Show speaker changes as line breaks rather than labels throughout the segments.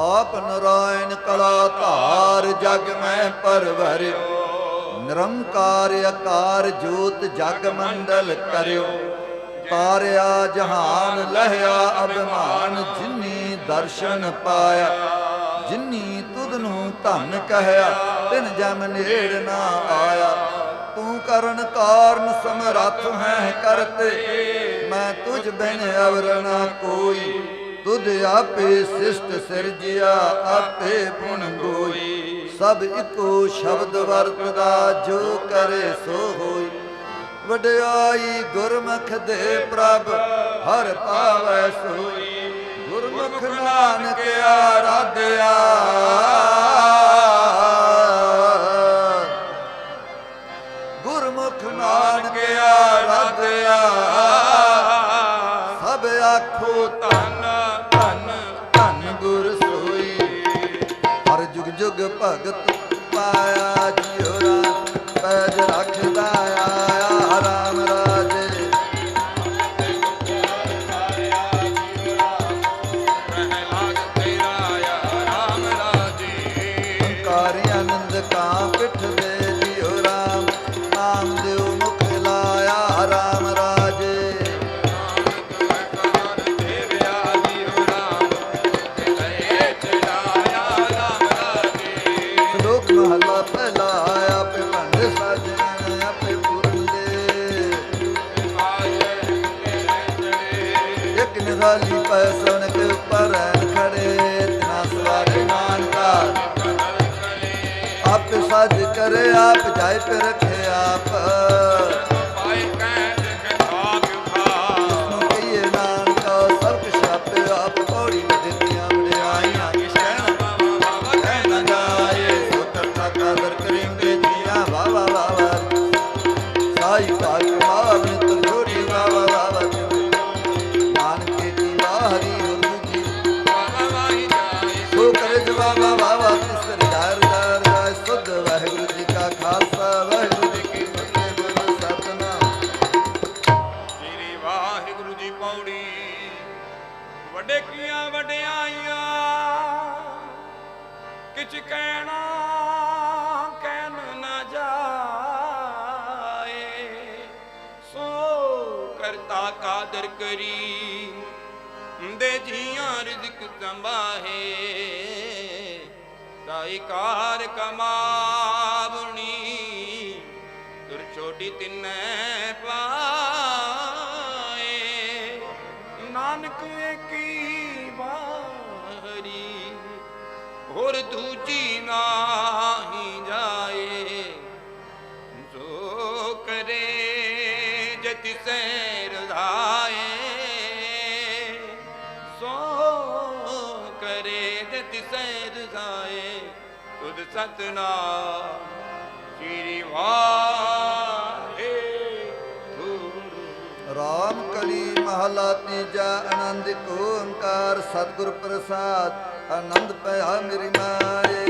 ਆਪ ਨਰਾਇਣ ਕਲਾ ਧਾਰ ਜਗ ਮੈਂ ਪਰਵਰਿਓ। ਨਿਰੰਕਾਰ ਆਕਾਰ ਜੋਤ ਜਗ ਮੰਡਲ ਕਰਿਓ। ਤਾਰਿਆ ਜਹਾਨ ਲਹਿਆ ਅਭਿਮਾਨ ਜਿਨੀ ਦਰਸ਼ਨ ਪਾਇਆ। ਜਿਨੀ ਤੁਧ ਨੂੰ ਧਨ ਕਹਿਆ, ਤਿਨ ਜਮ ਨੇੜ ਨਾ ਆਇਆ। ਤੂੰ ਕਰਨ ਕਾਰਨ ਸਮਰੱਥ ਹੈ ਕਰਤੇ। ਮੈਂ ਤੁਝ ਬਿਨ ਅਵਰ ਨਾ ਕੋਈ। ਤੁਧ ਆਪੇ ਸਿਸ਼ਟ ਸਿਰਜਿਆ, ਆਪੇ ਪੁਣ ਗੋਈ। ਸਭ ਇੱਕੋ ਸ਼ਬਦ ਵਰਤਦਾ, ਜੋ ਕਰੇ ਸੋ ਹੋਈ। ਵਡਿਆਈ ਗੁਰਮੁਖ ਦੇ ਪ੍ਰਭ, ਹਰ ਪਾਵੈ ਸੋਈ। ਗੁਰਮੁਖ ਨਾਨਕ ਆਰਾਧਿਆ। ਭਗਤ ਪਾਇਆ ਜਿਉ ਰਾਮ ਪੈਜ ਰੱਖਦਾ ਆਇਆ ਰਾਮ ਰਾਜੇ।
ਪ੍ਰਹਿਲਾਦ ਤੇਰਾ ਆਇਆ ਰਾਮ ਰਾਜੇ।
ਹੰਕਾਰੀ ਆਨੰਦ ਕਾ ਪਿਠ ਇੱਕ ਪੈ ਸੋਨ ਕੇ ਉੱਪਰ ਖੜੇ, ਤਿਨਾ ਸਵਾਰੇ ਨਾਨਕਾ। ਆਪ ਸਾਜ ਕਰੇ, ਆਪ ਜਾਇ ਪੇ ਰਖੇ ਸੋ ਕਰ ਜਵਾਬਾ ਵਾ ਵਾ ਦਾਰ ਦਾ ਸੁਧ ਵਾਹਿਗੁਰੂ ਜੀ ਕਾ ਖਾਲਸਾ, ਵਾਹਿਗੁਰੂ ਜੀ ਕੀ ਫਤਿਹ ਬੋਲੋ ਸਤਨਾਮ।
ਸ੍ਰੀ ਵਾਹਿਗੁਰੂ ਜੀ ਪੌੜੀ, ਵੱਡੇ ਕੀਆਂ ਵਡਿਆਈਆਂ, ਕਿਛ ਕਹਿਣਾ ਕਹਿਣ ਨਾ ਜਾਏ। ਸੋ ਕਰਤਾ ਕਾਦਰ ਕਰੀ, ਦੇ ਜੀਆਂ ਰਿਜ਼ਕ ਸੰਭਾਹੇ। ਤਾਈ ਕਾਰ ਕਮਾਵਣੀ ਤੁਰ ਛੋਟੀ ਤਿੰਨੈ ਪਾਏ। ਨਾਨਕ ਏਕੀ ਵਾਰੀ ਹੋਰ ਦੂਜੀ ਨਾਹੀ ਕਰੇ ਰਜ਼ਾਏ ਤੁਧ ਸਤਨਾਮ, ਸ੍ਰੀ ਵਾਹਿਗੁਰੂ।
ਰਾਮ ਕਲੀ ਮਹਲਾ ਤੀਜਾ ਆਨੰਦ ਓੰਕਾਰ, ਸਤਿਗੁਰ ਪ੍ਰਸਾਦ, ਆਨੰਦ ਪਿਆ ਮੇਰੀ ਮਾਏ।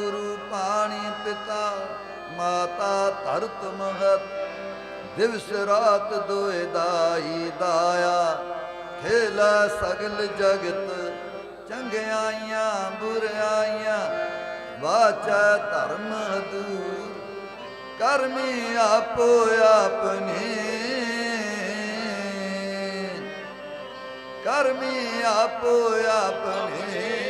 ਗੁਰੂ ਪਾਣੀ ਪਿਤਾ, ਮਾਤਾ ਧਰਤ ਮਹਤ। ਦਿਵਸ ਰਾਤ ਦੋਇ ਦਾਈ ਦਾਇਆ, ਖੇਲਾ ਸਗਲ ਜਗਤ। ਚੰਗਿਆਈਆਂ ਬੁਰਾਈਆਂ ਵਾਚਾ ਧਰਮ ਦੂਰ ਕਰਮੀ ਆਪੋ ਆਪਣੀ ਕਰਮੀ ਆਪੋ ਆਪਣੇ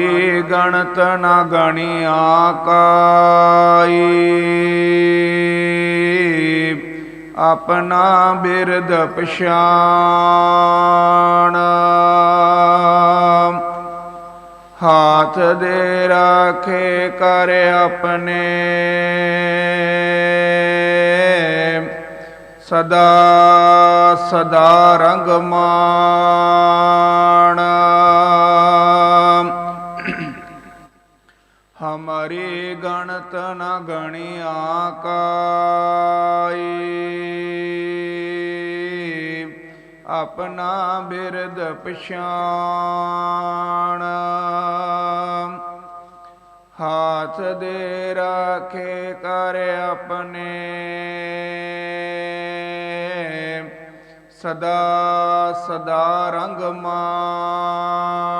ਹਮਰੀ ਗਣਤ ਨ ਗਣਿਆ ਕਾਈ। ਆਪਣਾ ਬਿਰਦ ਪਛਾਣ। ਹਾਥ ਦੇ ਰਾਖੇ ਕਰ ਆਪਣੇ। ਸਦਾ ਸਦਾ ਰੰਗ ਮਾਣ ਹਮਾਰੀ ਗਣਤ ਨ ਗਣਿਆ ਕਾਈ ਆਪਣਾ ਬਿਰਦ ਪਛਾਣ। ਹਾਥ ਦੇ ਰਾਖੇ ਕਰ ਆਪਣੇ। ਸਦਾ ਸਦਾ ਰੰਗ ਮਾਣ।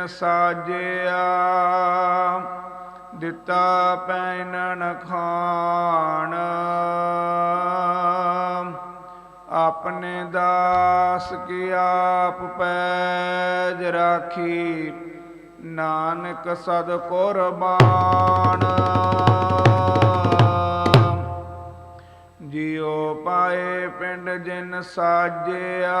ਪਿੰਡ ਸਾਜਿਆ, ਦਿੱਤਾ ਪੈਨਣ ਖਾਣ। ਆਪਣੇ ਦਾਸ ਕੀ ਆਪ ਪੈਜ ਰਾਖੀ, ਨਾਨਕ ਸਦ ਕੁਰਬਾਨ। ਜਿਉ ਪਾਏ ਪਿੰਡ ਜਿਨ ਸਾਜਿਆ